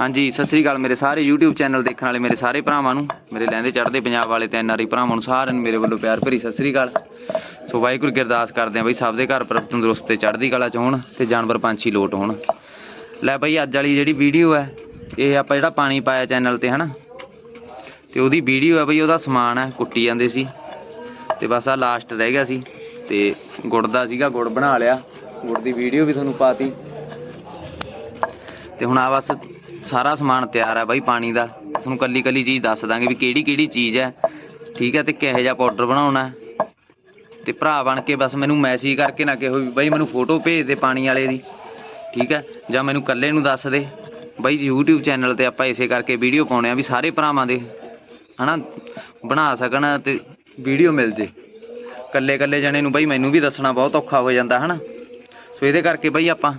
ਹਾਂਜੀ, ਸਤਿ ਸ੍ਰੀ ਅਕਾਲ ਮੇਰੇ ਸਾਰੇ YouTube ਚੈਨਲ ਦੇਖਣ ਵਾਲੇ, ਮੇਰੇ ਸਾਰੇ ਭਰਾਵਾਂ ਨੂੰ। ਮੇਰੇ ਲਹਿੰਦੇ ਚੜ੍ਹਦੇ ਪੰਜਾਬ ਵਾਲੇ ਤੇ ਐਨਆਰਈ ਭਰਾਵਾਂ ਨੂੰ ਸਾਰਿਆਂ ਨੂੰ ਮੇਰੇ ਵੱਲੋਂ ਪਿਆਰ ਭਰੀ ਸਤਿ ਸ੍ਰੀ ਅਕਾਲ। ਸੋ ਵਾਹਿਗੁਰੂ ਗਿਰਦਾਸ ਕਰਦੇ ਆਂ ਬਈ ਸਭ ਦੇ ਘਰ ਪਰ ਤੰਦਰੁਸਤ ਤੇ ਚੜ੍ਹਦੀ ਕਲਾ ਚ ਹੋਣ ਤੇ ਜਾਨਵਰ ਪੰਛੀ ਲੋਟ ਹੋਣ। ਲੈ ਬਈ ਅੱਜ ਵਾਲੀ ਜਿਹੜੀ ਵੀਡੀਓ ਹੈ, ਇਹ ਆਪਾਂ ਜਿਹੜਾ ਪਾਣੀ ਪਾਇਆ ਚੈਨਲ ਤੇ ਹਨਾ, ਤੇ ਉਹਦੀ ਵੀਡੀਓ ਹੈ ਬਈ ਉਹਦਾ ਸਮਾਨ ਹੈ, ਕੁੱਟੀ ਜਾਂਦੇ ਸੀ। ਤੇ ਬਸ ਆ ਲਾਸਟ ਰਹਿ ਗਿਆ ਸੀ, ਤੇ ਗੁੜ ਦਾ ਸੀਗਾ, ਗੁੜ ਬਣਾ ਲਿਆ। ਗੁੜ ਦੀ ਵੀਡੀਓ ਵੀ ਤੁਹਾਨੂੰ ਪਾਤੀ। ਤੇ ਹੁਣ ਆ ਬਸ ਸਾਰਾ ਸਮਾਨ ਤਿਆਰ ਹੈ ਬਾਈ ਪਾਣੀ ਦਾ। ਤੁਹਾਨੂੰ ਕੱਲੀ ਕੱਲੀ ਚੀਜ਼ ਦੱਸ ਦਾਂਗੇ ਵੀ ਕਿਹੜੀ ਕਿਹੜੀ ਚੀਜ਼ ਹੈ। ਠੀਕ ਹੈ, ਤੇ ਕਿਹੋ ਜਿਹਾ ਪਾਊਡਰ ਬਣਾਉਣਾ ਹੈ। ਤੇ ਭਰਾ ਬਣ ਕੇ ਬਸ ਮੈਨੂੰ ਮੈਸੇਜ ਕਰਕੇ ਨਾ ਕਿਹੋ ਵੀ ਬਾਈ ਮੈਨੂੰ ਫੋਟੋ ਭੇਜ ਦੇ ਪਾਣੀ ਵਾਲੇ ਦੀ। ਠੀਕ ਹੈ, ਜਾਂ ਮੈਨੂੰ ਕੱਲੇ ਨੂੰ ਦੱਸ ਦੇ। ਬਾਈ YouTube ਚੈਨਲ ਤੇ ਆਪਾਂ ਇਸੇ ਕਰਕੇ ਵੀਡੀਓ ਪਾਉਣੇ ਆ ਵੀ ਸਾਰੇ ਭਰਾਵਾਂ ਦੇ, ਹਨਾ, ਬਣਾ ਸਕਣ ਤੇ ਵੀਡੀਓ ਮਿਲ ਜੇ। ਕੱਲੇ ਕੱਲੇ ਜਣੇ ਨੂੰ ਬਾਈ ਮੈਨੂੰ ਵੀ ਦੱਸਣਾ ਬਹੁਤ ਔਖਾ ਹੋ ਜਾਂਦਾ, ਹਨਾ। ਸੋ ਇਹਦੇ ਕਰਕੇ ਬਾਈ ਆਪਾਂ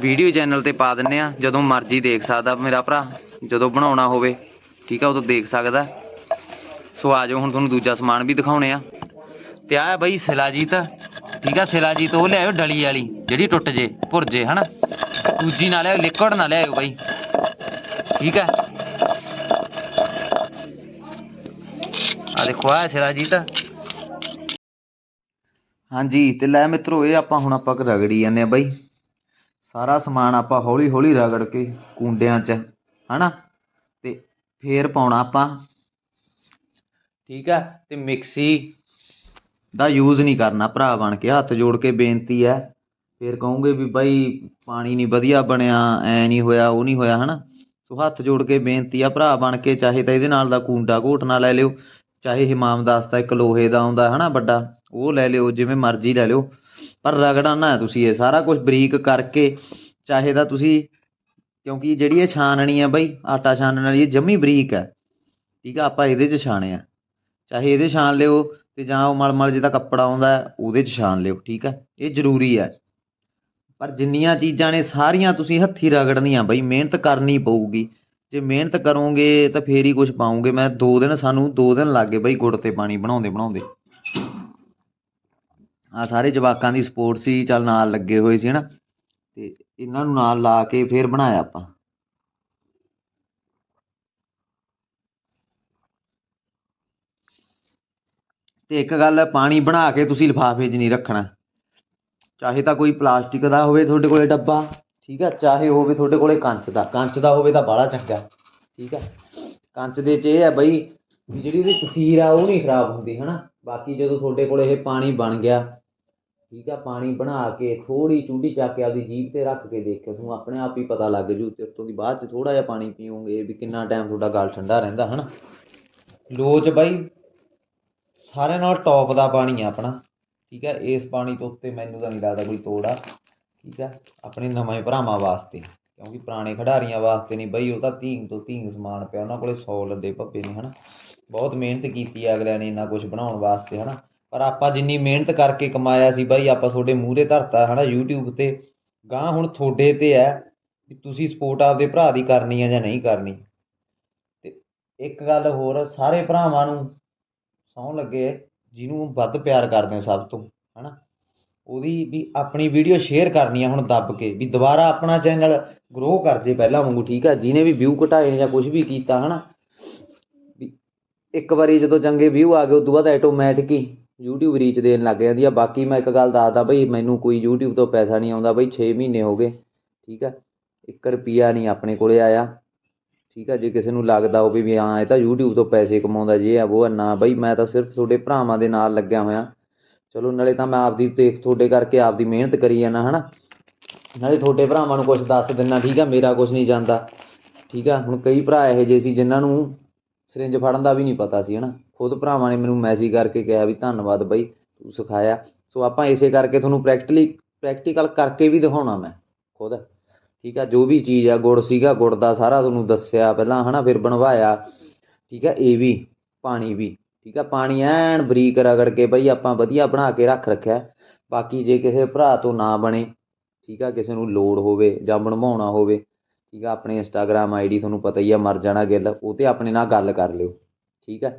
ਵੀਡੀਓ ਚੈਨਲ ਤੇ ਪਾ ਦਿੰਨੇ ਆ, ਜਦੋਂ ਮਰਜ਼ੀ ਦੇਖ ਸਕਦਾ ਮੇਰਾ ਭਰਾ, ਜਦੋਂ ਬਣਾਉਣਾ ਹੋਵੇ, ਠੀਕ ਆ ਉਦੋਂ ਦੇਖ ਸਕਦਾ। ਸੋ ਆ ਜਾਓ, ਹੁਣ ਤੁਹਾਨੂੰ ਦੂਜਾ ਸਮਾਨ ਵੀ ਦਿਖਾਉਣੇ ਆ। ਤੇ ਆ ਬਈ ਸਿਲਾਜੀਤ, ਠੀਕ ਆ, ਸਿਲਾਜੀਤ, ਉਹ ਲਿਆਇਓ ਡਲੀ ਵਾਲੀ, ਜਿਹੜੀ ਟੁੱਟ ਜੇ, ਭੁਰ ਜੇ, ਹਨਾ? ਦੂਜੀ ਨਾ ਲਿਆਓ ਲਿਕਵਿਡ ਨਾ ਲਿਆਇਓ ਬਾਈ। ਠੀਕ ਆ? ਆ ਦੇਖੋ ਆ ਸਿਲਾਜੀਤ। ਹਾਂਜੀ, ਤੇ ਲੈ ਮਿੱਤਰੋ, ਇਹ ਆਪਾਂ ਹੁਣ ਆਪਾਂ ਰਗੜੀ ਜਾਂਦੇ ਆ ਬਾਈ। ਸਾਰਾ ਸਮਾਨ ਆਪਾਂ ਹੌਲੀ ਹੌਲੀ ਰਗੜ ਕੇ ਕੁੰਡਿਆਂ 'ਚ, ਹਨਾ? ਤੇ ਫੇਰ ਪਾਉਣਾ ਆਪਾਂ। ਠੀਕ ਆ? ਤੇ ਮਿਕਸੀ ਦਾ ਯੂਜ਼ ਨਹੀਂ ਕਰਨਾ ਭਰਾ ਬਣ ਕੇ, ਹੱਥ ਜੋੜ ਕੇ ਬੇਨਤੀ ਹੈ। ਫੇਰ ਕਹੋਗੇ ਵੀ ਬਾਈ, ਪਾਣੀ ਨਹੀਂ ਵਧੀਆ ਬਣਿਆ, ਐ ਨਹੀਂ ਹੋਇਆ, ਉਹ ਨਹੀਂ ਹੋਇਆ, ਹਨਾ? ਸੋ ਹੱਥ ਜੋੜ ਕੇ ਬੇਨਤੀ ਆ ਭਰਾ ਬਣ ਕੇ, ਚਾਹੇ ਤਾਂ ਇਹਦੇ ਨਾਲ ਦਾ ਕੁੰਡਾ ਘੋਟਣਾ ਲੈ ਲਿਓ, ਚਾਹੇ ਹਿਮਾਮਦਾਸ ਦਾ ਇੱਕ ਲੋਹੇ ਦਾ ਆਉਂਦਾ, ਹਨਾ, ਵੱਡਾ, ਉਹ ਲੈ ਲਿਓ, ਜਿਵੇਂ ਮਰਜ਼ੀ ਲੈ ਲਿਓ। ਪਰ ਰਗੜਨਾ ਨਾ ਤੁਸੀਂ ਇਹ ਸਾਰਾ ਕੁਝ ਬਰੀਕ ਕਰਕੇ, ਚਾਹੇ ਤਾਂ ਤੁਸੀਂ, ਕਿਉਂਕਿ ਜਿਹੜੀ ਇਹ ਛਾਨਣੀ ਆ ਬਈ, ਆਟਾ ਛਾਨਣ ਵਾਲੀ ਇਹ ਜਮੀ ਬਰੀਕ ਹੈ, ਠੀਕ ਆ, ਆਪਾਂ ਇਹਦੇ 'ਚ ਛਾਣੇ ਆ। ਚਾਹੇ ਇਹਦੇ ਛਾਣ ਲਿਓ ਤੇ ਜਾਂ ਉਹ ਮਲਮਲ ਜਿਹਦਾ ਕੱਪੜਾ ਆਉਂਦਾ ਉਹਦੇ 'ਚ ਛਾਣ ਲਿਓ, ਠੀਕ ਹੈ, ਇਹ ਜ਼ਰੂਰੀ ਹੈ। ਪਰ ਜਿੰਨੀਆਂ ਚੀਜ਼ਾਂ ਨੇ ਸਾਰੀਆਂ ਤੁਸੀਂ ਹੱਥੀ ਰਗੜਨੀਆਂ ਬਈ, ਮਿਹਨਤ ਕਰਨੀ ਪਊਗੀ। ਜੇ ਮਿਹਨਤ ਕਰੋਗੇ ਤਾਂ ਫੇਰ ਹੀ ਕੁਝ ਪਾਉਂਗੇ। ਮੈਂ 2 ਦਿਨ, ਸਾਨੂੰ 2 ਦਿਨ ਲੱਗ ਗਏ ਬਈ ਗੁੜ ਤੇ ਪਾਣੀ ਬਣਾਉਂਦੇ ਬਣਾਉਂਦੇ ਆ ਸਾਰੇ ਜਵਾਕਾਂ ਦੀ ਸਪੋਰਟ ਸੀ, ਚੱਲ ਨਾਲ ਲੱਗੇ ਹੋਏ ਸੀ, ਹਨਾ? ਤੇ ਇਹਨਾਂ ਨੂੰ ਨਾਲ ਲਾ ਕੇ ਫੇਰ ਬਣਾਇਆ ਆਪਾਂ। ਤੇ ਇੱਕ ਗੱਲ, ਪਾਣੀ ਬਣਾ ਕੇ ਤੁਸੀਂ ਲਿਫਾਫੇ 'ਚ ਨਹੀਂ ਰੱਖਣਾ। ਚਾਹੇ ਤਾਂ ਕੋਈ ਪਲਾਸਟਿਕ ਦਾ ਹੋਵੇ ਤੁਹਾਡੇ ਕੋਲੇ ਡੱਬਾ, ਠੀਕ ਹੈ ਚਾਹੇ ਹੋਵੇ ਤੁਹਾਡੇ ਕੋਲੇ ਕੰਚ ਦਾ। ਕੰਚ ਦਾ ਹੋਵੇ ਤਾਂ ਬਾਹਲਾ ਚੰਗਾ, ਠੀਕ ਹੈ ਕੰਚ ਦੇ 'ਚ ਇਹ ਹੈ ਬਈ ਵੀ ਜਿਹੜੀ ਉਹਦੀ ਤਸੀਰ ਆ, ਉਹ ਨਹੀਂ ਖਰਾਬ ਹੁੰਦੀ, ਹਨਾ? ਬਾਕੀ ਜਦੋਂ ਤੁਹਾਡੇ ਕੋਲ ਇਹ ਪਾਣੀ ਬਣ ਗਿਆ ਠੀਕ ਆ, ਪਾਣੀ ਬਣਾ ਕੇ ਥੋੜੀ ਚੁੰਡੀ ਚੱਕ ਕੇ ਆਪਦੀ ਜੀਭ ਤੇ ਰੱਖ ਕੇ ਦੇਖਿਓ। ਤੁਹਾਨੂੰ ਆਪਣੇ ਆਪ ਹੀ ਪਤਾ ਲੱਗ ਜੂ ਤੇ ਉਤੋਂ ਦੀ ਬਾਅਦ ਚ ਥੋੜਾ ਜਿਹਾ ਪਾਣੀ ਪੀਓਗੇ, ਵੀ ਕਿੰਨਾ ਟਾਈਮ ਤੁਹਾਡਾ ਗਲ ਠੰਡਾ ਰਹਿੰਦਾ, ਹਨਾ? ਲੋਚ ਬਾਈ, ਸਾਰਿਆਂ ਨਾਲ ਟੌਪ ਦਾ ਪਾਣੀ ਆ ਆਪਣਾ, ਠੀਕ ਹੈ ਇਸ ਪਾਣੀ ਤੋਂ ਉੱਤੇ ਮੈਨੂੰ ਤਾਂ ਨਹੀਂ ਲੱਗਦਾ ਕੋਈ ਤੋੜਾ ਠੀਕ ਹੈ ਆਪਣੇ ਨਵੇਂ ਭਰਾਵਾਂ ਵਾਸਤੇ, ਕਿਉਂਕਿ ਪੁਰਾਣੇ ਖਿਡਾਰੀਆਂ ਵਾਸਤੇ ਨਹੀਂ ਬਈ, ਉਹ ਤਾਂ ਧੀਂਗ ਤੋਂ ਧੀਂਗ ਸਮਾਨ ਪਿਆ, ਉਹਨਾਂ ਕੋਲੇ 100 ਲੱਦੇ ਭੱਬੇ ਨੇ, ਹਨਾ? ਬਹੁਤ ਮਿਹਨਤ ਕੀਤੀ ਆ ਅਗਲਿਆਂ ਨੇ ਇੰਨਾ ਕੁਝ ਬਣਾਉਣ ਵਾਸਤੇ, ਹਨਾ? ਪਰ ਆਪਾਂ ਜਿੰਨੀ ਮਿਹਨਤ ਕਰਕੇ ਕਮਾਇਆ ਸੀ ਬਾਈ, ਆਪਾਂ ਤੁਹਾਡੇ ਮੂਹਰੇ ਧਰਤਾ ਹਨਾ YouTube ਤੇ। ਗਾਂ ਹੁਣ ਤੁਹਾਡੇ ਤੇ ਹੈ ਵੀ ਤੁਸੀਂ ਸਪੋਰਟ ਆਪਦੇ ਭਰਾ ਦੀ ਕਰਨੀ ਹੈ ਜਾਂ ਨਹੀਂ ਕਰਨੀ। ਤੇ ਇੱਕ ਗੱਲ ਹੋਰ, ਸਾਰੇ ਭਰਾਵਾਂ ਨੂੰ ਸੌਂ ਲੱਗੇ ਜਿਹਨੂੰ ਵੱਧ ਪਿਆਰ ਕਰਦੇ ਹੋ ਸਭ ਤੋਂ, ਹਨਾ। ਉਹਦੀ ਵੀ ਆਪਣੀ ਵੀਡੀਓ ਸ਼ੇਅਰ ਕਰਨੀ ਆ ਹੁਣ ਦੱਬ ਕੇ ਵੀ ਦੁਬਾਰਾ ਆਪਣਾ ਚੈਨਲ ਗਰੋ ਕਰ ਜੇ ਪਹਿਲਾਂ ਵਾਂਗੂ, ਠੀਕ ਆ। ਜਿਹਨੇ ਵੀ ਵਿਊ ਘਟਾਏ ਜਾਂ ਕੁਝ ਵੀ ਕੀਤਾ, ਹਨਾ। ਵੀ ਇੱਕ ਵਾਰੀ ਜਦੋਂ ਚੰਗੇ ਵਿਊ ਆ ਗਏ ਉਸ ਤੋਂ ਬਾਅਦ ਆਟੋਮੈਟਿਕ ਹੀ YouTube ਰੀਚ ਦੇਣ ਲੱਗ ਜਾਂਦੀ ਆ। ਬਾਕੀ ਮੈਂ ਇੱਕ ਗੱਲ ਦੱਸਦਾ ਬਈ, ਮੈਨੂੰ ਕੋਈ YouTube ਤੋਂ ਪੈਸਾ ਨਹੀਂ ਆਉਂਦਾ ਬਈ 6 ਮਹੀਨੇ ਹੋ ਗਏ, ਠੀਕ ਆ? 1 ਰੁਪਿਆ ਨਹੀਂ ਆਪਣੇ ਕੋਲੇ ਆਇਆ, ਠੀਕ ਆ? ਜੇ ਕਿਸੇ ਨੂੰ ਲੱਗਦਾ ਹੋਵੇ ਵੀ ਹਾਂ, ਇਹ ਤਾਂ YouTube ਤੋਂ ਪੈਸੇ ਕਮਾਉਂਦਾ ਜੇ ਆ, ਉਹ ਆ, ਨਾ ਬਈ, ਮੈਂ ਤਾਂ ਸਿਰਫ ਤੁਹਾਡੇ ਭਰਾਵਾਂ ਦੇ ਨਾਲ ਲੱਗਿਆ ਹੋਇਆ। ਚਲੋ, ਨਾਲੇ ਤਾਂ ਮੈਂ ਆਪਦੀ ਦੇਖ, ਤੁਹਾਡੇ ਕਰਕੇ ਆਪਦੀ ਮਿਹਨਤ ਕਰੀ ਜਾਂਦਾ, ਹਨਾ? ਨਾਲੇ ਤੁਹਾਡੇ ਭਰਾਵਾਂ ਨੂੰ ਕੁਝ ਦੱਸ ਦਿੰਨਾ ਠੀਕ ਆ? ਮੇਰਾ ਕੁਝ ਨਹੀਂ ਜਾਂਦਾ, ਠੀਕ ਆ? ਹੁਣ ਕਈ ਭਰਾ ਇਹੋ ਜਿਹੇ ਸੀ, ਜਿਨ੍ਹਾਂ ਨੂੰ ਸਿਰਿੰਜ ਫੜਨ ਦਾ ਵੀ ਨਹੀਂ ਪਤਾ ਸੀ, ਹਨਾ? ਖੁਦ ਭਰਾਵਾਂ ਨੇ ਮੈਨੂੰ ਮੈਸੇਜ ਕਰਕੇ ਕਿਹਾ ਵੀ ਧੰਨਵਾਦ ਬਾਈ, ਤੂੰ ਸਿਖਾਇਆ। ਸੋ ਆਪਾਂ ਇਸੇ ਕਰਕੇ ਤੁਹਾਨੂੰ ਪ੍ਰੈਕਟੀਕਲੀ ਪ੍ਰੈਕਟੀਕਲ ਕਰਕੇ ਵੀ ਦਿਖਾਉਣਾ ਮੈਂ, ਖੁਦ। ਠੀਕ ਆ, ਜੋ ਵੀ ਚੀਜ਼ ਆ, ਗੁੜ ਸੀਗਾ, ਗੁੜ ਦਾ ਸਾਰਾ ਤੁਹਾਨੂੰ ਦੱਸਿਆ ਪਹਿਲਾਂ, ਹਨਾ, ਫਿਰ ਬਣਵਾਇਆ। ਠੀਕ ਆ, ਇਹ ਵੀ, ਪਾਣੀ ਵੀ। ਠੀਕ ਆ, ਪਾਣੀ ਐਨ ਬਰੀਕ ਰਗੜ ਕੇ ਬਈ ਆਪਾਂ ਵਧੀਆ ਬਣਾ ਕੇ ਰੱਖ ਰੱਖਿਆ। ਬਾਕੀ ਜੇ ਕਿਸੇ ਭਰਾ ਤੋਂ ਨਾ ਬਣੇ, ਠੀਕ ਆ, ਕਿਸੇ ਨੂੰ ਲੋੜ ਹੋਵੇ ਜਾਂ ਬਣਵਾਉਣਾ ਹੋਵੇ, ਠੀਕ ਆ, ਆਪਣੇ ਇੰਸਟਾਗ੍ਰam ਆਈਡੀ ਤੁਹਾਨੂੰ ਪਤਾ ਹੀ ਆ, ਮਰ ਜਾਣਾ ਗਿੱਲ, ਉਹ ਤੇ ਆਪਣੇ ਨਾਲ ਗੱਲ ਕਰ ਲਿਓ। ਠੀਕ ਆ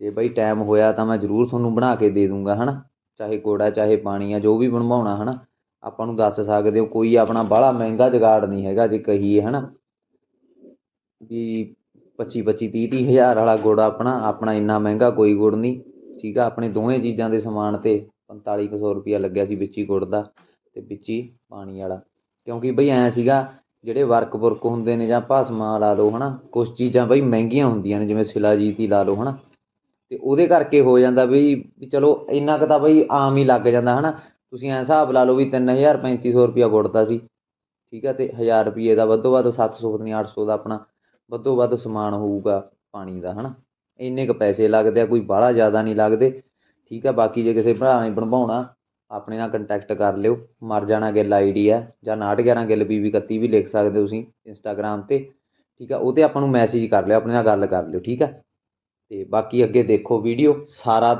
ਜੇ ਬਈ ਟਾਈਮ ਹੋਇਆ ਤਾਂ ਮੈਂ ਜ਼ਰੂਰ ਤੁਹਾਨੂੰ ਬਣਾ ਕੇ ਦੇ ਦੂੰਗਾ ਹੈ ਨਾ ਚਾਹੇ ਕੋੜਾ ਚਾਹੇ ਪਾਣੀ ਆ, ਜੋ ਵੀ ਬਣਵਾਉਣਾ ਹੈ ਨਾ ਆਪਾਂ ਨੂੰ ਦੱਸ ਸਕਦੇ ਹੋ, ਕੋਈ ਆਪਣਾ ਬਾਹਲਾ ਮਹਿੰਗਾ ਜੁਗਾੜ ਨਹੀਂ ਹੈਗਾ, ਜੇ ਕਹੀਏ ਹੈ ਨਾ ਵੀ 25 25 30 30 ਹਜ਼ਾਰ ਵਾਲਾ ਗੁੜ ਆਪਣਾ ਆਪਣਾ ਇੰਨਾ ਮਹਿੰਗਾ ਕੋਈ ਗੁੜ ਨਹੀਂ, ਠੀਕ ਆ? ਆਪਣੇ ਦੋਵੇਂ ਚੀਜ਼ਾਂ ਦੇ ਸਮਾਨ ਤੇ 45 ਕੁ ਸੌ ਰੁਪਿਆ ਲੱਗਿਆ ਸੀ ਵਿੱਚ ਹੀ ਗੁੜ ਦਾ ਤੇ ਵਿੱਚ ਹੀ ਪਾਣੀ ਵਾਲਾ। ਕਿਉਂਕਿ ਬਈ ਐਂ ਸੀਗਾ, ਜਿਹੜੇ ਵਰਕ ਵੁਰਕ ਹੁੰਦੇ ਨੇ ਜਾਂ ਭਸਮਾਂ ਲਾ ਲਓ, ਹਨਾ? ਕੁਝ ਚੀਜ਼ਾਂ ਬਈ ਮਹਿੰਗੀਆਂ ਹੁੰਦੀਆਂ ਨੇ, ਜਿਵੇਂ ਸਿਲਾਜੀਤ ਹੀ ਲਾ ਲਓ, ਹਨਾ? ਅਤੇ ਉਹਦੇ ਕਰਕੇ ਹੋ ਜਾਂਦਾ ਬਈ ਵੀ ਚਲੋ ਇੰਨਾ ਕੁ ਤਾਂ ਬਈ ਆਮ ਹੀ ਲੱਗ ਜਾਂਦਾ ਹੈ ਨਾ ਤੁਸੀਂ ਐਂ ਹਿਸਾਬ ਲਾ ਲਓ ਵੀ ਤਿੰਨ 3000 3500 ਰੁਪਿਆ ਗੁੜ ਦਾ ਸੀ, ਠੀਕ ਆ ਅਤੇ ਹਜ਼ਾਰ ਰੁਪਈਏ ਦਾ ਵੱਧੋ ਵੱਧ 700 ਪਤਾ ਨਹੀਂ 800 ਦਾ ਆਪਣਾ ਵੱਧੋ ਵੱਧ ਸਮਾਨ ਹੋਊਗਾ ਪਾਣੀ ਦਾ ਹੈ ਨਾ ਇੰਨੇ ਕੁ ਪੈਸੇ ਲੱਗਦੇ ਆ, ਕੋਈ ਬਾਹਲਾ ਜ਼ਿਆਦਾ ਨਹੀਂ ਲੱਗਦੇ, ਠੀਕ ਆ। ਬਾਕੀ ਜੇ ਕਿਸੇ ਭਰਾ ਨੇ ਬਣਵਾਉਣਾ, ਆਪਣੇ ਨਾਲ ਕੰਟੈਕਟ ਕਰ ਲਿਓ। ਮਰ ਜਾਣਾ ਗਿੱਲ ਆਈਡੀ ਆ, ਜਾਂ 911 ਗਿੱਲ ਬੀਬੀ 31 ਵੀ ਲਿਖ ਸਕਦੇ ਹੋ ਤੁਸੀਂ ਇੰਸਟਾਗ੍ਰਾਮ ਤੇ, ਠੀਕ ਆ। ਉਹ ਤੇ ਆਪਾਂ ਨੂੰ ਮੈਸੇਜ ਕਰ ਲਿਓ, ਆਪਣੇ ਨਾਲ ਗੱਲ ਕਰ ਲਿਓ, ਠੀਕ ਆ। ਤੇ ਬਾਕੀ ਅੱਗੇ ਦੇਖੋ ਵੀਡੀਓ ਸਾਰਾ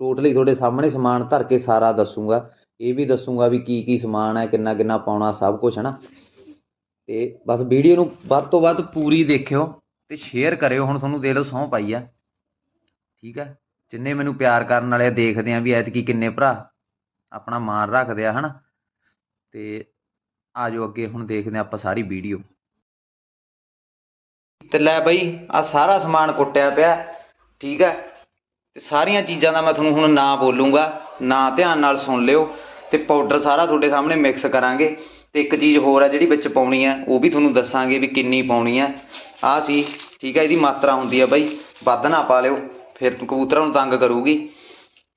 ਟੋਟਲੀ ਤੁਹਾਡੇ ਸਾਹਮਣੇ ਸਮਾਨ ਧਰ ਕੇ ਸਾਰਾ ਦੱਸੂਗਾ। ਇਹ ਵੀ ਦੱਸੂਗਾ ਵੀ ਕੀ ਕੀ ਸਮਾਨ ਹੈ ਕਿੰਨਾ ਕਿੰਨਾ ਪਾਉਣਾ ਸਭ ਕੁਝ ਹਨਾ? ਤੇ ਬਸ ਵੀਡੀਓ ਨੂੰ ਵੱਧ ਤੋਂ ਵੱਧ ਪੂਰੀ ਦੇਖਿਓ ਤੇ ਸ਼ੇਅਰ ਕਰਿਓ। ਹੁਣ ਤੁਹਾਨੂੰ ਦੇ ਲਓ ਸਹੁੰ ਪਾਈ ਆ ਠੀਕ ਹੈ? ਜਿੰਨੇ ਮੈਨੂੰ ਪਿਆਰ ਕਰਨ ਵਾਲੇ ਆ, ਦੇਖਦੇ ਆ ਵੀ ਐਤਕੀ ਕਿੰਨੇ ਭਰਾ ਆਪਣਾ ਮਾਣ ਰੱਖਦੇ ਆ ਹਨਾ? ਤੇ ਆਜੋ ਅੱਗੇ ਹੁਣ ਦੇਖਦੇ ਆ ਆਪਾਂ ਸਾਰੀ ਵੀਡੀਓ। ਤੇ ਲੈ ਬਈ ਆ ਸਾਰਾ ਸਮਾਨ ਕੁੱਟਿਆ ਪਿਆ। ਠੀਕ ਹੈ? ਤੇ ਸਾਰੀਆਂ ਚੀਜ਼ਾਂ ਦਾ ਮੈਂ ਤੁਹਾਨੂੰ ਹੁਣ ਨਾ ਬੋਲੂੰਗਾ ਨਾ ਧਿਆਨ ਨਾਲ ਸੁਣ ਲਿਓ ਤੇ ਪਾਊਡਰ ਸਾਰਾ ਤੁਹਾਡੇ ਸਾਹਮਣੇ ਮਿਕਸ ਕਰਾਂਗੇ। ਤੇ ਇੱਕ ਚੀਜ਼ ਹੋਰ ਹੈ ਜਿਹੜੀ ਵਿੱਚ ਪਾਉਣੀ ਹੈ ਉਹ ਵੀ ਤੁਹਾਨੂੰ ਦੱਸਾਂਗੇ ਵੀ ਕਿੰਨੀ ਪਾਉਣੀ ਹੈ। ਆਹ ਸੀ ਠੀਕ ਹੈ ਇਹਦੀ ਮਾਤਰਾ ਹੁੰਦੀ ਹੈ ਬਈ ਵੱਧ ਨਾ ਪਾ ਲਿਓ ਫਿਰ ਕਬੂਤਰਾਂ ਨੂੰ ਤੰਗ ਕਰੂਗੀ।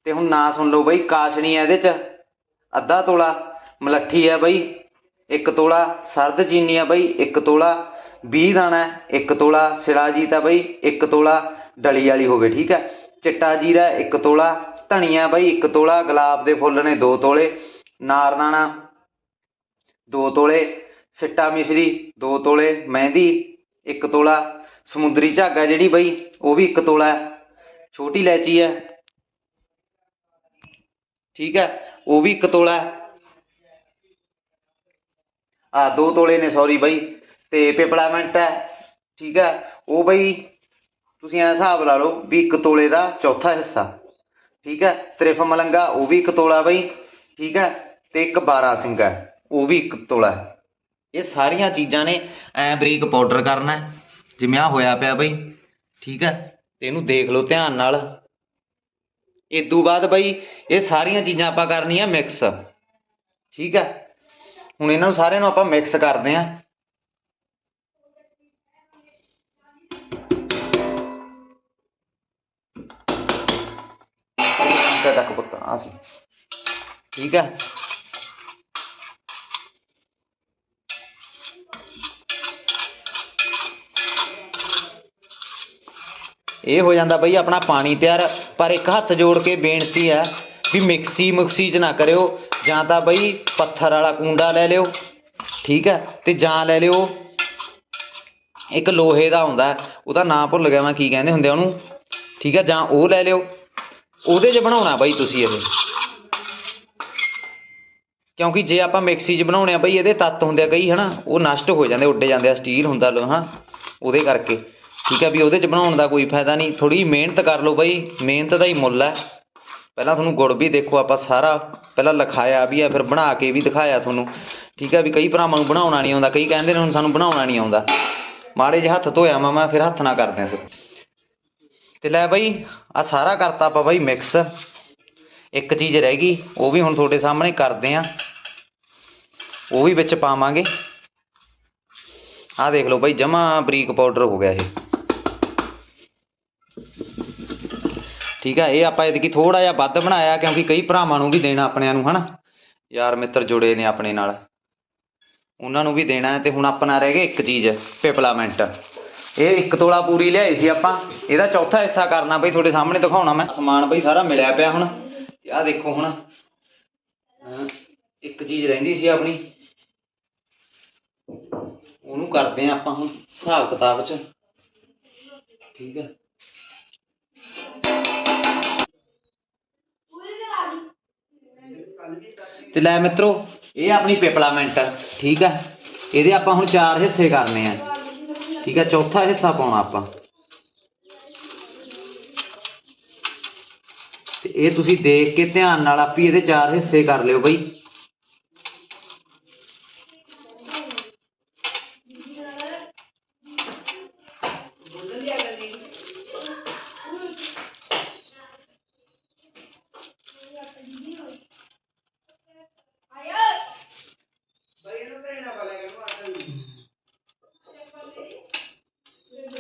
ਤੇ ਹੁਣ ਨਾ ਸੁਣ ਲਓ ਬਈ ਕਾਸ਼ਨੀ ਹੈ ਇਹਦੇ ਚ ਅੱਧਾ ਤੋਲਾ ਮਲੱਠੀ ਹੈ ਬਈ ਇੱਕ ਤੋਲਾ ਸਰਦ ਚੀਨੀ ਆ ਬਈ ਇੱਕ ਤੋਲਾ 20 ਦਾਣਾ ਹੈ, ਇੱਕ ਤੋਲਾ ਸਿਲਾਜੀਤ ਆ ਬਈ ਇੱਕ ਤੋਲਾ ਡਲੀ ਵਾਲੀ ਹੋਵੇ, ਠੀਕ ਹੈ? ਚਿੱਟਾ ਜੀਰਾ ਇੱਕ ਤੋਲਾ, ਧਨੀਆ ਬਈ ਇੱਕ ਤੋਲਾ, ਗੁਲਾਬ ਦੇ ਫੁੱਲ ਨੇ ਦੋ ਤੋਲੇ, ਨਾਰਦਾਣਾ ਦੋ ਤੋਲੇ, ਸਿੱਟਾ ਮਿਸ਼ਰੀ ਦੋ ਤੋਲੇ, ਮਹਿੰਦੀ ਇੱਕ ਤੋਲਾ, ਸਮੁੰਦਰੀ ਝਾਗਾ ਜਿਹੜੀ ਬਈ, ਉਹ ਵੀ ਇੱਕ ਤੋਲਾ ਛੋਟੀ ਇਲਾਇਚੀ ਹੈ, ਠੀਕ ਹੈ? ਉਹ ਵੀ ਇੱਕ ਤੋਲਾ ਆ ਦੋ ਤੋਲੇ ਨੇ ਸੌਰੀ ਬਈ, ਤੇ ਪਿਪਲਾਮੈਂਟ ਹੈ, ਠੀਕ ਹੈ? ਉਹ ਬਈ ਤੁਸੀਂ ਐ ਹਿਸਾਬ ਲਾ ਲਓ ਵੀ ਇੱਕ ਤੋਲੇ ਦਾ ਚੌਥਾ ਹਿੱਸਾ, ਠੀਕ ਹੈ? ਤ੍ਰਿਫ ਮਲੰਗਾ, ਉਹ ਵੀ ਇੱਕ ਤੋਲਾ ਬਈ, ਠੀਕ ਹੈ? ਤੇ ਇੱਕ 12 ਸਿੰਘਾ ਉਹ ਵੀ ਇੱਕ ਤੋਲਾ ਇਹ ਸਾਰੀਆਂ ਚੀਜ਼ਾਂ ਨੇ ਐ ਬਰੀਕ ਪਾਊਡਰ ਕਰਨਾ ਜਿਵੇਂ ਆ ਹੋਇਆ ਪਿਆ ਬਈ, ਠੀਕ ਹੈ? ਤੇ ਇਹਨੂੰ ਦੇਖ ਲਓ ਧਿਆਨ ਨਾਲ। ਇਦੋਂ ਬਾਅਦ ਬਈ, ਇਹ ਸਾਰੀਆਂ ਚੀਜ਼ਾਂ ਆਪਾਂ ਕਰਨੀਆਂ ਮਿਕਸ ਠੀਕ ਹੈ? ਹੁਣ ਇਹਨਾਂ ਨੂੰ ਸਾਰਿਆਂ ਨੂੰ ਆਪਾਂ ਮਿਕਸ ਕਰਦੇ ਆਂ ਠੀਕ ਹੈ ਤੱਕ ਪੁੱਤ ਆ ਠੀਕ ਹੈ। ਇਹ ਹੋ ਜਾਂਦਾ ਬਈ ਆਪਣਾ ਪਾਣੀ ਤਿਆਰ, ਪਰ ਇੱਕ ਹੱਥ ਜੋੜ ਕੇ ਬੇਨਤੀ ਹੈ ਵੀ ਮਿਕਸੀ ਮੁਕਸੀ ਚ ਨਾ ਕਰਿਓ, ਜਾਂ ਤਾਂ ਬਈ ਪੱਥਰ ਵਾਲਾ ਕੁੰਡਾ ਲੈ ਲਿਓ, ਠੀਕ ਹੈ, ਤੇ ਜਾਂ ਲੈ ਲਿਓ ਇੱਕ ਲੋਹੇ ਦਾ ਹੁੰਦਾ, ਉਹਦਾ ਨਾਂ ਭੁੱਲ ਗਿਆ ਮੈਂ ਕੀ ਕਹਿੰਦੇ ਹੁੰਦੇ ਉਹਨੂੰ, ਠੀਕ ਹੈ, ਜਾਂ ਉਹ ਲੈ ਲਿਓ। ਉਹਦੇ 'ਚ ਬਣਾਉਣਾ ਬਾਈ ਤੁਸੀਂ ਇਹ ਕਿਉਂਕਿ ਜੇ ਆਪਾਂ ਮਿਕਸੀ 'ਚ ਬਣਾਉਣੇ ਆ ਬਈ, ਇਹਦੇ ਤੱਤ ਹੁੰਦੇ ਆ ਕਈ, ਹਨਾ? ਉਹ ਨਸ਼ਟ ਹੋ ਜਾਂਦੇ, ਉੱਡੇ ਜਾਂਦੇ ਆ ਸਟੀਲ ਹੁੰਦਾ ਲੋ ਹਾਂ ਉਹਦੇ ਕਰਕੇ। ਠੀਕ ਹੈ ਵੀ ਉਹਦੇ 'ਚ ਬਣਾਉਣ ਦਾ ਕੋਈ ਫਾਇਦਾ ਨਹੀਂ। ਥੋੜੀ ਮਿਹਨਤ ਕਰ ਲਓ ਬਈ। ਮਿਹਨਤ ਦਾ ਹੀ ਮੁੱਲ ਹੈ ਪਹਿਲਾਂ ਤੁਹਾਨੂੰ ਗੁੜ ਵੀ ਦੇਖੋ ਆਪਾਂ ਸਾਰਾ। ਪਹਿਲਾਂ ਲਿਖਾਇਆ ਵੀ ਆ, ਫਿਰ ਬਣਾ ਕੇ ਵੀ ਦਿਖਾਇਆ ਤੁਹਾਨੂੰ। ਠੀਕ ਆ ਵੀ ਕਈ ਭਰਾਵਾਂ ਨੂੰ ਬਣਾਉਣਾ ਨਹੀਂ ਆਉਂਦਾ। ਕਈ ਕਹਿੰਦੇ ਨੇ ਹੁਣ ਸਾਨੂੰ ਬਣਾਉਣਾ ਨਹੀਂ ਆਉਂਦਾ। ਮਾੜੇ ਜਿਹੇ ਹੱਥ ਧੋਇਆ ਮੈਂ ਮੈਂ ਫਿਰ ਹੱਥ ਨਾ ਕਰਦੇ ਸੀ ਤੇ ਲੈ ਬਈ ਆ ਸਾਰਾ ਕਰਤਾ ਆਪਾਂ ਬਈ ਮਿਕਸ ਇੱਕ ਚੀਜ਼ ਰਹਿ ਗਈ, ਉਹ ਵੀ ਹੁਣ ਤੁਹਾਡੇ ਸਾਹਮਣੇ ਕਰਦੇ ਆ। ਉਹ ਵੀ ਵਿੱਚ ਪਾਵਾਂਗੇ। ਆਹ ਦੇਖ ਲਓ ਬਈ, ਜਮਾ ਬਰੀਕ ਪਾਊਡਰ ਹੋ ਗਿਆ ਇਹ। ਠੀਕ ਆ, ਇਹ ਆਪਾਂ ਇਹਦੀ ਥੋੜਾ ਜਿਹਾ ਵੱਧ ਬਣਾਇਆ, ਕਿਉਂਕਿ ਕਈ ਭਰਾਵਾਂ ਨੂੰ ਵੀ ਦੇਣਾ ਆਪਣਿਆਂ ਨੂੰ, ਹਨਾ? ਯਾਰ ਮਿੱਤਰ ਜੁੜੇ ਨੇ ਆਪਣੇ ਨਾਲ। ਉਹਨਾਂ ਨੂੰ ਵੀ ਦੇਣਾ ਹੈ, ਤੇ ਹੁਣ ਆਪਣਾ ਰਹਿ ਗਿਆ ਇੱਕ ਚੀਜ਼, ਪਿਪਲਾਮੈਂਟ। ਇਹ ਇੱਕ ਤੋਲਾ ਪੂਰੀ ਲਿਆਈ ਸੀ ਆਪਾਂ। ਇਹਦਾ ਚੌਥਾ ਹਿੱਸਾ ਕਰਨਾ ਬਈ ਤੁਹਾਡੇ ਸਾਹਮਣੇ ਦਿਖਾਉਣਾ ਮੈਂ। ਸਮਾਨ ਬਈ ਸਾਰਾ ਮਿਲਿਆ ਪਿਆ ਹੁਣ। ਤੇ ਆਹ ਦੇਖੋ ਹੁਣ। ਅਹ ਇੱਕ ਚੀਜ਼ ਰਹਿੰਦੀ ਸੀ ਆਪਣੀ। ਉਹਨੂੰ ਕਰਦੇ ਆ ਆਪਾਂ ਹੁਣ ਹਿਸਾਬ ਕਿਤਾਬ ਚ। ਠੀਕ ਹੈ ਤੇ ਲੈ ਮਿੱਤਰੋ ਇਹ ਆਪਣੀ ਪਿਪਲਾਮੈਂਟ ਆ, ਠੀਕ ਆ। ਇਹਦੇ ਆਪਾਂ ਹੁਣ ਚਾਰ ਹਿੱਸੇ ਕਰਨੇ ਆ। ਠੀਕ ਆ ਚੌਥਾ ਹਿੱਸਾ ਪਾਉਣਾ ਆਪਾਂ। ਤੇ ਇਹ ਤੁਸੀਂ ਦੇਖ ਕੇ ਧਿਆਨ ਨਾਲ ਆਪੀ ਇਹਦੇ ਚਾਰ ਹਿੱਸੇ ਕਰ ਲਿਓ ਬਈ।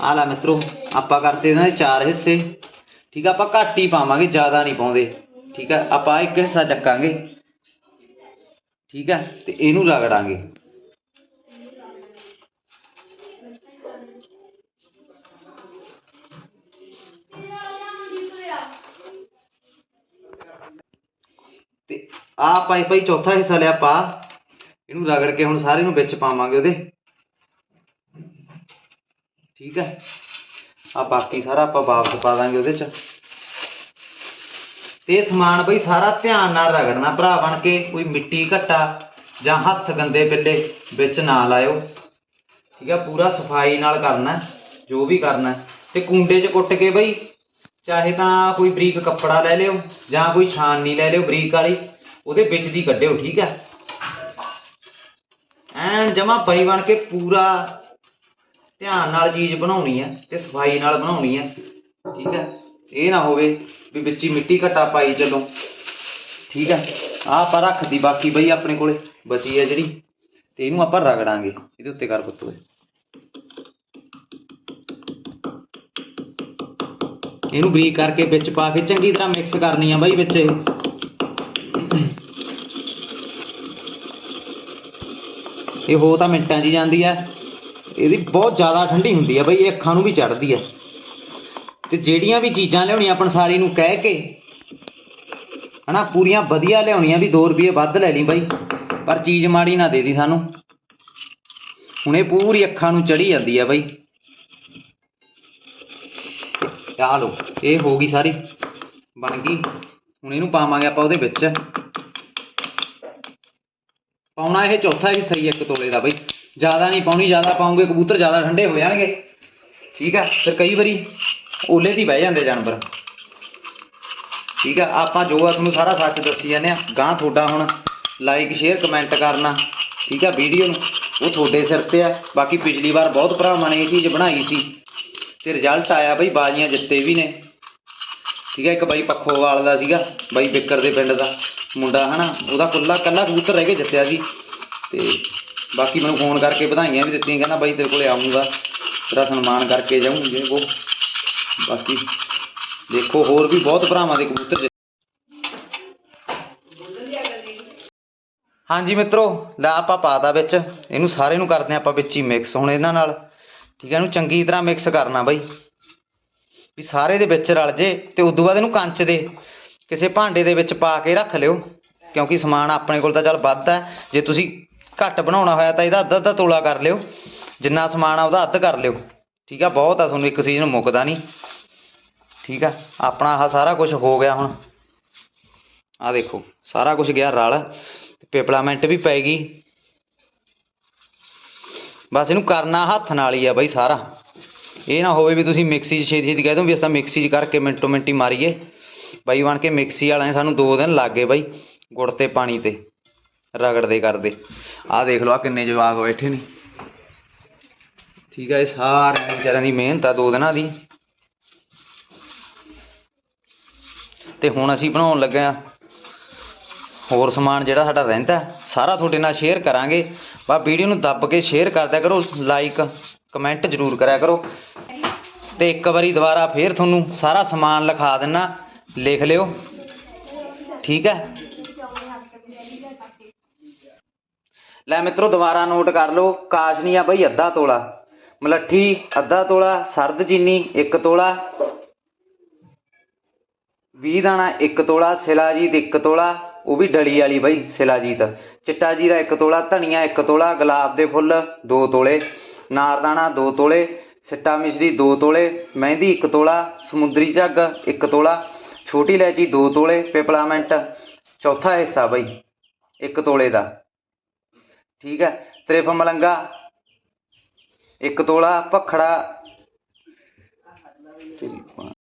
ਆ ਲੈ ਮਿੱਤਰੋ, ਆਪਾਂ ਕਰਤੇ ਇਹਨਾਂ ਦੇ ਚਾਰ ਹਿੱਸੇ। ਠੀਕ ਆ, ਆਪਾਂ ਘੱਟ ਹੀ ਪਾਵਾਂਗੇ, ਜ਼ਿਆਦਾ ਨਹੀਂ ਪਾਉਂਦੇ। ਠੀਕ ਆ, ਆਪਾਂ ਇੱਕ ਹਿੱਸਾ ਚੱਕਾਂਗੇ। ਠੀਕ ਆ, ਤੇ ਇਹਨੂੰ ਰਗੜਾਂਗੇ। ਤੇ ਆ ਭਾਈ ਭਾਈ ਚੌਥਾ ਹਿੱਸਾ ਲਿਆ ਪਾ ਇਹਨੂੰ ਰਗੜ ਕੇ ਹੁਣ ਸਾਰੇ ਨੂੰ ਵਿੱਚ ਪਾਵਾਂਗੇ ਉਹਦੇ। ਠੀਕ ਹੈ? ਆ ਬਾਕੀ ਸਾਰਾ ਆਪਾਂ ਵਾਪਸ ਪਾ ਦਾਂਗੇ ਉਹਦੇ ਚ। ਤੇ ਸਮਾਨ ਬਈ ਸਾਰਾ ਧਿਆਨ ਨਾਲ ਰਗੜਨਾ ਭਰਾ ਬਣ ਕੇ, ਕੋਈ ਮਿੱਟੀ ਘੱਟਾ ਜਾਂ ਹੱਥ ਗੰਦੇ ਬਿੱਲੇ ਵਿੱਚ ਨਾ ਲਾਇਓ। ਠੀਕ ਹੈ, ਪੂਰਾ ਸਫ਼ਾਈ ਨਾਲ ਕਰਨਾ, ਜੋ ਵੀ ਕਰਨਾ ਤੇ ਕੁੰਡੇ 'ਚ ਕੁੱਟ ਕੇ ਬਈ, ਚਾਹੇ ਤਾਂ ਕੋਈ ਬਰੀਕ ਕੱਪੜਾ ਲੈ ਲਿਓ ਜਾਂ ਕੋਈ ਛਾਨਣੀ ਲੈ ਲਿਓ ਬਰੀਕ ਵਾਲੀ, ਉਹਦੇ ਵਿੱਚ ਦੀ ਕੱਢਿਓ, ਠੀਕ ਹੈ? ਐਨ ਜਮਾ ਬਈ ਬਣ ਕੇ ਪੂਰਾ ਧਿਆਨ ਨਾਲ ਚੀਜ਼ ਬਣਾਉਣੀ ਹੈ ਤੇ ਸਫ਼ਾਈ ਨਾਲ ਬਣਾਉਣੀ ਹੈ ਠੀਕ ਹੈ ਇਹ ਨਾ ਹੋਵੇ ਵੀ ਵਿੱਚ ਹੀ ਮਿੱਟੀ ਘਟਾ ਪਾਈ ਚਲੋ, ਠੀਕ ਹੈ ਆਹ ਆਪਾਂ ਰੱਖਦੀ ਬਾਕੀ ਬਈ ਆਪਣੇ ਕੋਲੇ, ਬਚੀ ਹੈ ਜਿਹੜੀ, ਤੇ ਇਹਨੂੰ ਆਪਾਂ ਰਗੜਾਂਗੇ, ਇਹਦੇ ਉੱਤੇ ਕਰ ਪੁੱਤ ਇਹਨੂੰ ਬਰੀਕ ਕਰਕੇ ਵਿੱਚ ਪਾ ਕੇ ਚੰਗੀ ਤਰ੍ਹਾਂ ਮਿਕਸ ਕਰਨੀ ਆ ਬਾਈ ਵਿੱਚ ਇਹ। ਇਹ ਹੋ ਤਾਂ ਮਿੰਟਾਂ 'ਚ ਹੀ ਜਾਂਦੀ ਆ। ਇਹਦੀ ਬਹੁਤ ਜ਼ਿਆਦਾ ਠੰਡੀ ਹੁੰਦੀ ਆ ਬਈ, ਇਹ ਅੱਖਾਂ ਨੂੰ ਵੀ ਚੜਦੀ ਆ। ਤੇ ਜਿਹੜੀਆਂ ਵੀ ਚੀਜ਼ਾਂ ਲਿਆਉਣੀਆਂ ਆਪਾਂ ਸਾਰੀ ਨੂੰ ਕਹਿ ਕੇ, ਹਨਾ, ਪੂਰੀਆਂ ਵਧੀਆ ਲਿਆਉਣੀਆਂ ਵੀ 2 ਰੁਪਏ ਵੱਧ ਲੈ ਲਈ ਬਾਈ, ਪਰ ਚੀਜ਼ ਮਾੜੀ ਨਾ ਦੇ ਦੀ ਸਾਨੂੰ। ਹੁਣ ਇਹ ਪੂਰੀ ਅੱਖਾਂ ਨੂੰ ਚੜੀ ਜਾਂਦੀ ਆ ਬਾਈ। ਆ ਲੋ ਇਹ ਹੋ ਗਈ ਸਾਰੀ, ਬਣ ਗਈ। ਹੁਣ ਇਹਨੂੰ ਪਾਵਾਂਗੇ ਆਪਾਂ ਉਹਦੇ ਵਿੱਚ। ਪਾਉਣਾ ਇਹ ਚੌਥਾ ਹੀ ਸਹੀ ਇੱਕ ਤੋਲੇ ਦਾ ਬਈ। ਜ਼ਿਆਦਾ ਨਹੀਂ ਪਾਉਣੀ, ਜ਼ਿਆਦਾ ਪਾਉਂਗੇ, ਕਬੂਤਰ ਜ਼ਿਆਦਾ ਠੰਡੇ ਹੋ ਜਾਣਗੇ। ਠੀਕ ਆ? ਫਿਰ ਕਈ ਵਾਰੀ ਓਲੇ ਦੀ ਬਹਿ ਜਾਂਦੇ ਜਾਨਵਰ। ਠੀਕ ਆ? ਆਪਾਂ ਜੋ ਆ ਤੁਹਾਨੂੰ ਸਾਰਾ ਸੱਚ ਦੱਸੀ ਜਾਂਦੇ ਆ। ਗਾਂ ਤੁਹਾਡਾ ਹੁਣ ਲਾਈਕ ਸ਼ੇਅਰ ਕਮੈਂਟ ਕਰਨਾ। ਠੀਕ ਆ? ਵੀਡੀਓ ਨੂੰ। ਉਹ ਤੁਹਾਡੇ ਸਿਰ ਤੇ ਆ। ਬਾਕੀ ਪਿਛਲੀ ਵਾਰ ਬਹੁਤ ਭਰਾਵਾਂ ਨੇ ਇਹ ਚੀਜ਼ ਬਣਾਈ ਸੀ। ਤੇ ਰਿਜ਼ਲਟ ਆਇਆ ਬਈ ਬਾਜ਼ੀਆਂ ਜਿੱਤੇ ਵੀ ਨੇ। ਠੀਕ ਹੈ ਇੱਕ ਬਾਈ ਪੱਖੋਵਾਲ ਦਾ ਸੀਗਾ, ਬਾਈ ਬਿੱਕਰ ਦੇ ਪਿੰਡ ਦਾ। ਮੁੰਡਾ ਹਨਾ, ਉਹਦਾ ਕੁੱਲਾ ਕੱਲਾ ਕਬੂਤਰ ਰਹਿ ਕੇ ਜਿੱਤਿਆ ਸੀ। ਤੇ ਬਾਕੀ ਮੈਨੂੰ ਫੋਨ ਕਰਕੇ ਵਧਾਈਆਂ ਵੀ ਦਿੱਤੀਆਂ, ਕਹਿੰਦਾ ਬਾਈ ਤੇਰੇ ਕੋਲੇ ਆਉਂਗਾ ਤੇਰਾ ਸਨਮਾਨ ਕਰਕੇ ਜਾਊਂਗੇ ਉਹ ਬਾਕੀ ਦੇਖੋ, ਹੋਰ ਵੀ ਬਹੁਤ ਭਰਾਵਾਂ ਦੇ ਕਬੂਤਰ ਹਾਂਜੀ ਮਿੱਤਰੋ, ਲੈ ਆਪਾਂ ਪਾਤਾ ਵਿੱਚ। ਇਹਨੂੰ ਸਾਰੇ ਨੂੰ ਕਰਦੇ ਹਾਂ ਆਪਾਂ ਵਿੱਚ ਹੀ ਮਿਕਸ ਹੁਣ ਇਹਨਾਂ ਨਾਲ ਠੀਕ ਹੈ ਇਹਨੂੰ ਚੰਗੀ ਤਰ੍ਹਾਂ ਮਿਕਸ ਕਰਨਾ ਬਾਈ। ਵੀ ਸਾਰੇ ਦੇ ਵਿੱਚ ਰਲ ਜੇ ਤੇ ਉਦੋਂ ਬਾਅਦ ਇਹਨੂੰ ਕੰਚ ਦੇ ਕਿਸੇ ਭਾਂਡੇ ਦੇ ਵਿੱਚ ਪਾ ਕੇ ਰੱਖ ਲਿਓ। ਕਿਉਂਕਿ ਸਮਾਨ ਆਪਣੇ ਕੋਲ ਤਾਂ ਚੱਲ ਵੱਧ ਹੈ ਜੇ ਤੁਸੀਂ ਘੱਟ ਬਣਾਉਣਾ ਹੋਇਆ ਤਾਂ ਇਹਦਾ ਅੱਧਾ ਅੱਧਾ ਤੋਲਾ ਕਰ ਲਿਓ। ਜਿੰਨਾ ਸਮਾਨ ਆ ਉਹਦਾ ਅੱਧ ਕਰ ਲਿਓ। ਠੀਕ ਆ, ਬਹੁਤ ਆ, ਤੁਹਾਨੂੰ ਇੱਕ ਸੀਜ਼ਨ ਮੁੱਕਦਾ ਨਹੀਂ। ਠੀਕ ਆ, ਆਪਣਾ ਆਹ ਸਾਰਾ ਕੁਝ ਹੋ ਗਿਆ ਹੁਣ। ਆ ਦੇਖੋ, ਸਾਰਾ ਕੁਝ ਗਿਆ ਰਲ, ਤੇ ਪੇਪਲਾਮੈਂਟ ਵੀ ਪੈ ਗਈ। ਬਸ ਇਹਨੂੰ ਕਰਨਾ ਹੱਥ ਨਾਲ ਹੀ ਆ ਬਾਈ ਸਾਰਾ। ਇਹ ਨਾ ਹੋਵੇ ਵੀ ਤੁਸੀਂ ਮਿਕਸੀ 'ਚ ਛੇਤੀ ਛੇਤੀ ਕਹਿ ਦੋ ਵੀ ਅਸੀਂ ਤਾਂ ਮਿਕਸੀ 'ਚ ਕਰਕੇ ਮਿੰਟੋ ਮਿੰਟੀ ਮਾਰੀਏ। ਬਾਈ ਬਣ ਕੇ ਮਿਕਸੀ ਵਾਲਿਆਂ ਨੇ ਸਾਨੂੰ 2 ਦਿਨ ਲੱਗ ਗਏ ਬਾਈ ਗੁੜ ਤੇ ਪਾਣੀ ਤੇ। ਰਗੜਦੇ ਕਰਦੇ। ਆਹ ਦੇਖ ਲਓ ਆ ਕਿੰਨੇ ਜਵਾਕ ਬੈਠੇ ਨੇ। ਠੀਕ ਹੈ ਇਹ ਸਾਰਿਆਂ ਵਿਚਾਰਿਆਂ ਦੀ ਮਿਹਨਤ ਆ ਦੋ ਦਿਨਾਂ ਦੀ। ਤੇ ਹੁਣ ਅਸੀਂ ਬਣਾਉਣ ਲੱਗੇ ਆ ਹੋਰ ਸਮਾਨ ਜਿਹੜਾ ਸਾਡਾ ਰਹਿੰਦਾ ਸਾਰਾ ਤੁਹਾਡੇ ਨਾਲ ਸ਼ੇਅਰ ਕਰਾਂਗੇ। ਬਾ ਵੀਡੀਓ ਨੂੰ ਦੱਬ ਕੇ ਸ਼ੇਅਰ ਕਰਦਿਆ ਕਰੋ ਲਾਈਕ ਕਮੈਂਟ ਜ਼ਰੂਰ ਕਰਿਆ ਕਰੋ। ਤੇ ਇੱਕ ਵਾਰੀ ਦੁਬਾਰਾ ਫੇਰ ਤੁਹਾਨੂੰ ਸਾਰਾ ਸਮਾਨ ਲਿਖਾ ਦਿੰਨਾ, ਲਿਖ ਲਿਓ। ਠੀਕ ਹੈ? ਲੈ ਮਿੱਤਰੋ, ਦੁਬਾਰਾ ਨੋਟ ਕਰ ਲਓ, ਕਾਸ਼ਨੀ ਆ ਬਈ ਅੱਧਾ ਤੋਲਾ। ਮਲੱਠੀ, ਅੱਧਾ ਤੋਲਾ, ਸਰਦ ਚੀਨੀ 1 ਤੋਲਾ। 20 ਦਾਣਾ 1 ਤੋਲਾ, ਸਿਲਾਜੀਤ 1 ਤੋਲਾ। ਉਹ ਵੀ ਡਲੀ ਵਾਲੀ ਬਈ, ਸਿਲਾਜੀਤ। ਚਿੱਟਾ ਜੀਰਾ 1 ਤੋਲਾ, ਧਨੀਆ 1 ਤੋਲਾ, ਗੁਲਾਬ ਦੇ ਫੁੱਲ 2 ਤੋਲੇ। ਨਾਰਦਾਣਾ 2 ਤੋਲੇ, ਸਿੱਟਾ ਮਿਸ਼ਰੀ 2 ਤੋਲੇ, ਮਹਿੰਦੀ 1 ਤੋਲਾ, ਸਮੁੰਦਰੀ ਝੱਗ 1 ਤੋਲਾ, ਛੋਟੀ ਇਲਾਇਚੀ 2 ਤੋਲੇ, ਪਿਪਲਾਮੈਂਟ ਚੌਥਾ ਹਿੱਸਾ ਬਈ 1 ਤੋਲੇ ਦਾ। ਠੀਕ ਹੈ? ਤ੍ਰਿਫ ਮਲੰਗਾ ਇੱਕ ਤੋਲਾ, ਭਖੜਾ।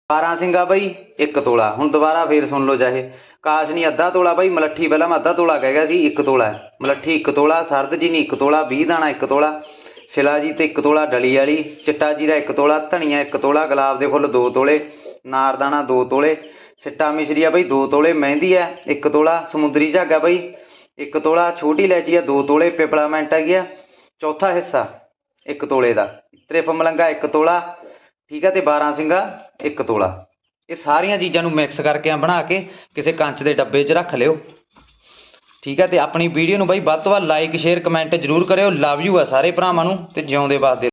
12 ਸਿੰਘਾ ਬਾਈ, ਇੱਕ ਤੋਲਾ। ਹੁਣ ਦੁਬਾਰਾ ਫੇਰ ਸੁਣ ਲਓ ਚਾਹੇ ਕਾਸ਼ ਕਾਸ਼ਨੀ ਅੱਧਾ ਤੋਲਾ ਬਈ, ਮਲੱਠੀ ਪਹਿਲਾਂ ਮੈਂ ਅੱਧਾ ਤੋਲਾ ਕਹਿ ਗਿਆ ਸੀ, ਇੱਕ ਤੋਲਾ ਮਲੱਠੀ 1 ਤੋਲਾ, ਸਰਦ ਜੀ ਚੀਨੀ 1 ਤੋਲਾ 20 ਦਾਣਾ ਇੱਕ ਤੋਲਾ, ਸ਼ਿਲਾ ਜੀ ਤੇ ਇੱਕ ਤੋਲਾ, ਡਲੀ ਵਾਲੀ, ਚਿੱਟਾ ਜੀਰਾ ਇੱਕ ਤੋਲਾ, ਧਨੀਆ ਇੱਕ ਤੋਲਾ, ਗੁਲਾਬ ਦੇ ਫੁੱਲ ਦੋ ਤੋਲੇ ਨਾਰਦਾਣਾ ਦੋ ਤੋਲੇ, ਸਿੱਟਾ ਮਿਸ਼ਰੀ ਆ ਬਈ ਦੋ ਤੋਲੇ, ਮਹਿੰਦੀ ਹੈ ਇੱਕ ਤੋਲਾ, ਸਮੁੰਦਰੀ ਝਾਗਾ ਬਈ ਇੱਕ ਤੋਲਾ ਛੋਟੀ ਇਲਾਇਚੀ ਆ 2 ਤੋਲੇ ਪਿਪਲਾਮੈਂਟ ਹੈਗੀ ਆ ਚੌਥਾ ਹਿੱਸਾ 1 ਤੋਲੇ ਦਾ। ਤ੍ਰਿਫ ਮਲੰਗਾ 1 ਤੋਲਾ, ਠੀਕ ਹੈ ਤੇ 12 ਸਿੰਘਾ, ਇੱਕ ਤੋਲਾ। ਇਹ ਸਾਰੀਆਂ ਚੀਜ਼ਾਂ ਨੂੰ ਮਿਕਸ ਕਰਕੇ ਆ ਬਣਾ ਕੇ ਕਿਸੇ ਕੰਚ ਦੇ ਡੱਬੇ 'ਚ ਰੱਖ ਲਿਓ। ਠੀਕ ਹੈ ਤੇ ਆਪਣੀ ਵੀਡੀਓ ਨੂੰ ਬਾਈ ਵੱਧ ਤੋਂ ਵੱਧ ਲਾਈਕ ਸ਼ੇਅਰ ਕਮੈਂਟ ਜ਼ਰੂਰ ਕਰਿਓ। ਲਵ ਯੂ ਆ ਸਾਰੇ ਭਰਾਵਾਂ ਨੂੰ, ਤੇ ਜਿਉਂਦੇ ਵਾਸਤੇ